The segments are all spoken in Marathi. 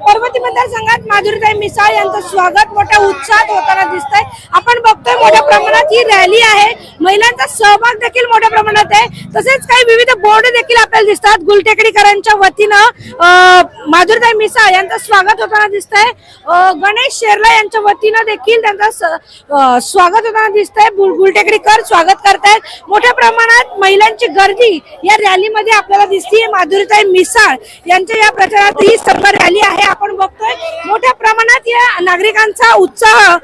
पर्वती मतदारसंघात माधुरीताई मिसाळ यांचं स्वागत. मोठ्या उत्साहात होताना दिसतंय. आपण बघतोय मोठ्या प्रमाणात ही रॅली आहे. महिलांचा सहभाग देखील मोठ्या प्रमाणात आहे. तसेच काही विविध बोर्ड देखील आपल्याला दिसतात. गुलटेकडीकरांच्या वतीनं माधुरताई मिसाळ यांचं स्वागत होताना दिसत आहे गणेश शेरला यांच्या वतीनं देखील त्यांचं स- स्वागत होताना दिसतंय. गुल- टेकडीकर स्वागत करतायत. मोठ्या प्रमाणात महिलांची गर्दी या रॅलीमध्ये आपल्याला दिसते माधुरीताई मिसाळ यांच्या या प्रचारात ही सर्व रॅली आहे. आपण बघतोय मोठ्या प्रमाणात या नागरिकांचा उत्साह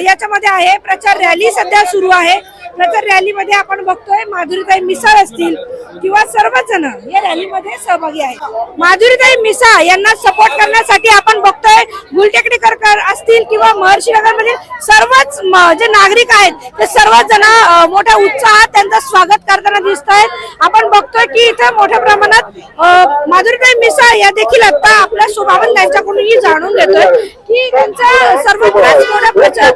याच्यामध्ये आहे. प्रचार रॅली सध्या सुरू आहे. नंतर रॅलीमध्ये आपण बघतोय माधुरीताई मिसाळ असतील किंवा सर्वच जण या रॅलीमध्ये सहभागी आहेत. माधुरीताई मिसाळ यांना सपोर्ट करण्यासाठी आपण बघतोय गुलटेकडीकर असतील किंवा महर्षी नगर मधील सर्वच जे नागरिक आहेत ते सर्वच जण मोठ्या उत्साहात त्यांचं स्वागत करताना दिसत आहेत आपण बघतोय की इथं मोठ्या प्रमाणात माधुरीताई मिसाळ या देखील आता आपल्या सुभावन त्यांच्याकडूनही जाणून घेतोय की त्यांचा सर्व मोठ्या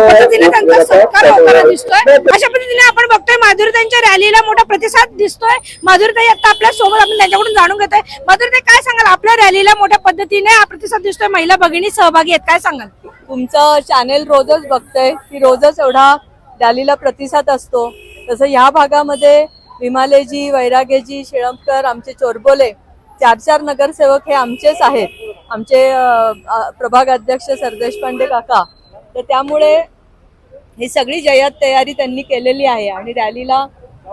पद्धतीने त्यांचा सत्कार होताना दिसतोय. अशा पद्धतीने आपण बघतोय माधुरीताईंच्या रॅलीला मोठा प्रतिसाद दिसतोय. माधुरीताई आता आपल्यासोबत आपण त्यांच्याकडून जाणून घेतोय. माधुरीताई काय सांगाल? आपल्या रॅलीला मोठ्या पद्धतीने हा प्रतिसाद दिसतोय. महिला भगिनी सहभागी आहेत. काय सांगाल? तुमचं चॅनेल रोजच बघतोय. की रोजच एवढा रॅलीला प्रतिसाद असतो. तसं ह्या भागामध्ये विमालेजी वैरागेजी शेळमकर आमचे चोरबोले चार चार नगरसेवक हे आमचेच आहेत. आमचे प्रभाग अध्यक्ष सरदेश पांडे काका. तर त्यामुळे ही सगळी जय्यत तयारी त्यांनी केलेली आहे आणि रॅलीला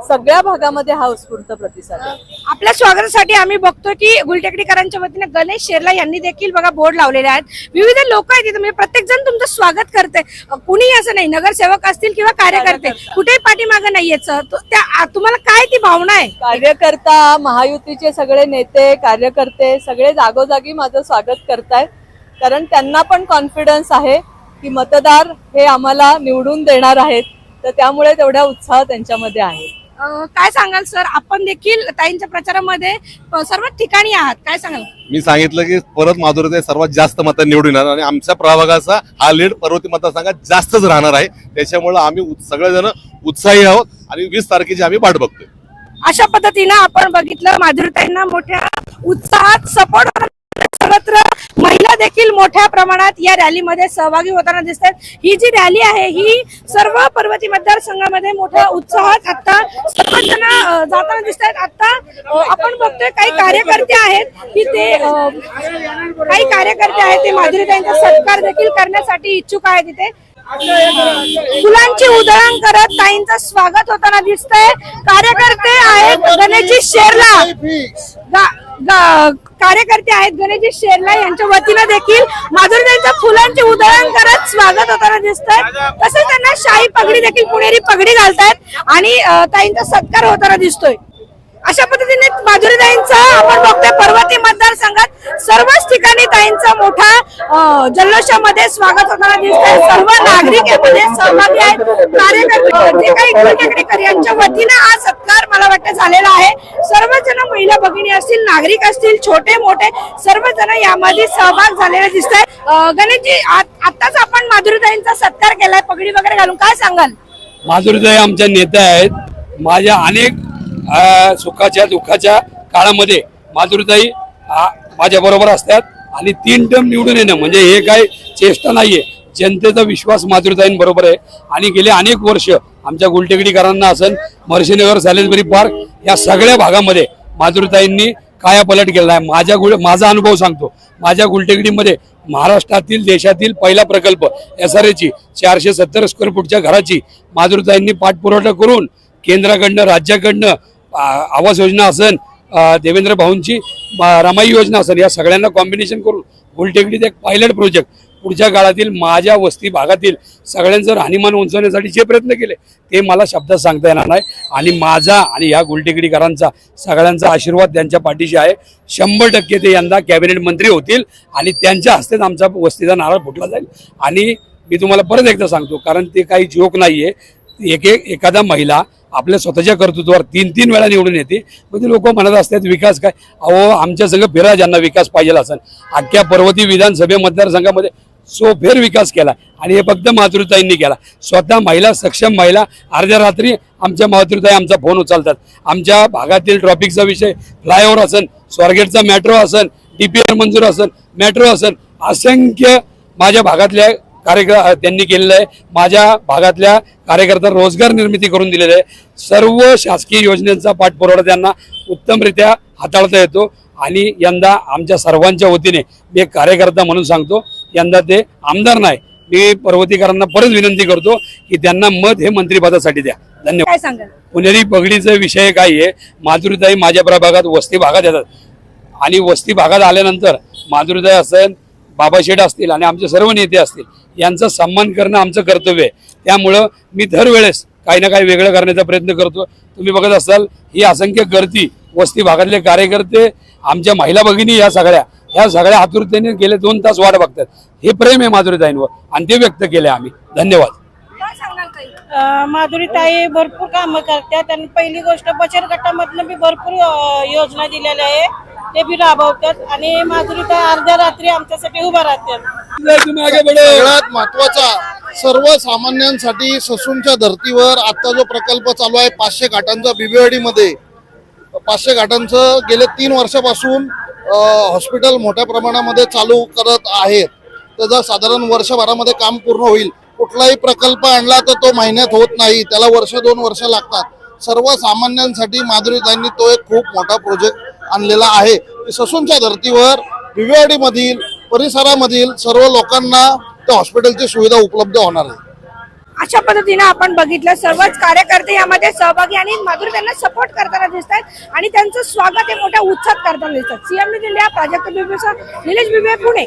सगळ्या भागामध्ये हा उत्स्फूर्त प्रतिसाद आहे. आपल्या स्वागतासाठी आम्ही बघतोय की गुलटेकडीकरांच्या वतीने गणेश शेरला यांनी देखील बघा बोर्ड लावलेले आहेत. विविध लोक आहेत इथे म्हणजे प्रत्येक जण तुमचं स्वागत करते कुणी असं नाही नगरसेवक असतील किंवा कार्यकर्ते कुठेही पाठीमागं सर. तो- त्या आ- तुम्हाला काय ती भावना आहे? कार्यकर्ता महायुतीचे सगळे नेते कार्यकर्ते सगळे जागोजागी माझं स्वागत करतायत. कारण त्यांना पण कॉन्फिडन्स आहे. की मतदार हे आम्हाला निवडून देणार आहेत. तर त्यामुळे तेवढ्या उत्साह त्यांच्यामध्ये आहे. काय सांगाल सर? आपण देखील ताईंच्या प्रचारामध्ये सर्व ठिकाणी आहात. काय सांगाल? मी सांगितलं की परत माधुरीताई सर्वात जास्त मतं निवडून येणार आणि आमच्या प्रभागाचा हा लीड पर्वती मतदारसंघात जास्तच राहणार आहे. त्याच्यामुळे आम्ही सगळेजण उत्साही आहोत आणि वीस तारखेची आम्ही वाट बघतोय. अशा पद्धतीनं आपण बघितलं माधुरीताईंना मोठ्या उत्साहात सपोर्ट सर्वत्र महिला देखील मोठ्या प्रमाणात या रॅलीमध्ये सहभागी होताना दिसतात. ही जी रॅली आहे ही सर्व पर्वती मतदारसंघामध्ये मोठ्या उत्साहात आता सर्वजण जण जाताना दिसत आहेत आता आपण बघतोय काही कार्यकर्ते आहेत की ते काही कार्यकर्ते आहेत ते माधुरीताईंचा सत्कार देखील करण्यासाठी इच्छुक आहेत इथे. फुलांची उधळण करत ताईंचं स्वागत होताना दिसतंय. कार्यकर्ते आहेत गणेशजी शेरला. कार्यकर्ते आहेत गणेशजी शेरला यांच्या वतीनं देखील माधुरीताईंचं फुलांची उधळण करत स्वागत होताना दिसतंय. तसेच त्यांना शाही पगडी देखील पुणेरी पगडी घालतायत आणि ताईंचा सत्कार होताना दिसतोय. अशा पद्धतीने माधुरीताईंचा आपण बघतोय पर्वती मतदारसंघात सर्वच ठिकाणी ताईंचा मोठा जल्लोषामध्ये स्वागत होताना दिसतोय. सर्व नागरिक यामध्ये सहभागी आहेत. कार्यकर्ते जे काही यांच्या वतीनं हा सत्कार मला वाटतं झालेला आहे. महिला भगिनी असतील नागरिक असतील छोटे मोठे सर्वजण यामध्ये सहभाग झालेले दिसत आहे गणेशजी आताच आपण माधुरीताईंचा सत्कार केलाय. पगडी वगैरे घालून काय सांगाल? माधुरीताई आमच्या नेत्या आहेत. माझ्या अनेक सुखाच्या दुःखाच्या काळामध्ये माधुरीताई माझ्या बरोबर असतात आणि तीन टर्म निवडून येणं म्हणजे हे काय चेष्टा नाहीये. जनतेचा विश्वास माधुरीताईंबरोबर आहे. आणि गेले अनेक वर्ष आमच्या गुलटेकडीकरांना असेल महर्षीनगर सॅलेसबरी पार्क या सगळ्या भागामध्ये माधुरीताईंनी कायापलट केला आहे माझ्या गुळ माझा अनुभव सांगतो. माझ्या गुलटेकडीमध्ये महाराष्ट्रातील देशातील पहिला प्रकल्प एस आर एची चारशे सत्तर स्क्वेअर फूटच्या घराची माधुरीताईंनी पाठपुरवठा करून केंद्राकडनं राज्याकडनं आवास योजना असन देवेंद्र भाऊंची रमाई योजना असेल या सगळ्यांना कॉम्बिनेशन करून गुलटेकडीत एक पायलट प्रोजेक्ट पुढच्या काळातील माझ्या वस्ती भागातील सगळ्यांचं राहणीमान उंचवण्यासाठी जे प्रयत्न केले ते मला शब्दात सांगता येणार नाही. आणि माझा आणि ह्या गुलटेकडीकरांचा सगळ्यांचा आशीर्वाद त्यांच्या पाठीशी आहे. शंभर टक्के ते यंदा कॅबिनेट मंत्री होतील आणि त्यांच्या हस्तेच आमचा वस्तीचा नारळ फुटला जाईल. आणि मी तुम्हाला परत एकदा सांगतो कारण ते काही जोक नाही एक एक एखादा महिला आपल्या स्वतःच्या कर्तृत्वावर तीन तीन वेळा निवडून येते. मग ते लोक म्हणत असतात विकास काय? अहो आमच्या संघ फिरा ज्यांना विकास पाहिजे असेल अख्ख्या पर्वती विधानसभे मतदारसंघामध्ये सोफेर विकास केला. आणि हे फक्त मातृताईंनी केला. स्वतः महिला सक्षम महिला अर्ध्या रात्री आमच्या मातृताई आमचा फोन उचलतात. आमच्या भागातील ट्रॉफिकचा विषय फ्लायओव्हर असन स्वारगेटचा मेट्रो असन डीपीआर मंजूर असन मेट्रो असन असंख्य माझ्या भागातल्या कार्यक्रम त्यांनी केलेलं आहे. माझ्या भागातल्या कार्यकर्ता रोजगार निर्मिती करून दिलेलं आहे. सर्व शासकीय योजनेचा पाठपुरावा त्यांना उत्तमरित्या हाताळता येतो. आणि यंदा आमच्या सर्वांच्या वतीने मी एक कार्यकर्ता म्हणून सांगतो यंदा ते आमदार नाही. मी पर्वतीकरांना परत विनंती करतो की त्यांना मत हे मंत्रिपदासाठी द्या. धन्यवाद. पुणेरी पगडीचा विषय काय आहे? माधुरीताई माझ्या प्रभागात वस्ती भागात येतात. आणि वस्ती भागात आल्यानंतर माधुरीताई असेल बाबा शेठ असतील आणि आमचे सर्व नेते असतील यांचा सन्मान करणं आमचं कर्तव्य आहे. त्यामुळं मी दरवेळेस काही ना काही वेगळं करण्याचा प्रयत्न करतो. तुम्ही बघत असाल ही असंख्य गर्दी वस्ती भागातले कार्यकर्ते आमच्या महिला भगिनी या सगळ्या ह्या सगळ्या आतुरतेने गेले दोन तास वाट बघतात. हे प्रेम आहे माधुरीताईंवर. आणि ते व्यक्त केले आम्ही. धन्यवाद. माधुरीताई भरपूर कामं करतात आणि पहिली गोष्ट बचत गटामधनं बी भरपूर योजना दिलेल्या आहे. ते बी राबवतात. आणि माधुरीताई अर्ध्या रात्री आमच्यासाठी उभा राहतात. सगळ्यात महत्त्वाचा सर्वसामान्यांसाठी ससूनच्या धर्तीवर आता जो प्रकल्प चालू आहे पाचशे घाटांचा बिबेवाडीमध्ये पाचशे घाटांचं गेले तीन वर्षापासून हॉस्पिटल मोठ्या प्रमाणामध्ये चालू करत आहेत. त्याचा साधारण वर्षभरामध्ये काम पूर्ण होईल कुठलाही प्रकल्प आणला तर तो महिन्यात होत नाही त्याला वर्ष दोन वर्ष लागतात. सर्वसामान्यांसाठी माधुरीताईंनी तो एक खूप मोठा प्रोजेक्ट आणलेला आहे. की ससूनच्या धर्तीवर बिबेवाडीमधील परिसरामधील सर्व लोकांना त्या हॉस्पिटलची सुविधा उपलब्ध होणार आहे. अशा पद्धतीने आपण बघितलं. सर्वच कार्यकर्ते यामध्ये सहभागी आणि माधुरी त्यांना सपोर्ट करताना दिसत आहेत आणि त्यांचं स्वागत हे मोठ्या उत्साहात करताना दिसतात. सीएम इंडिया प्राजक्त बिबेचा निलेश बिबे पुणे.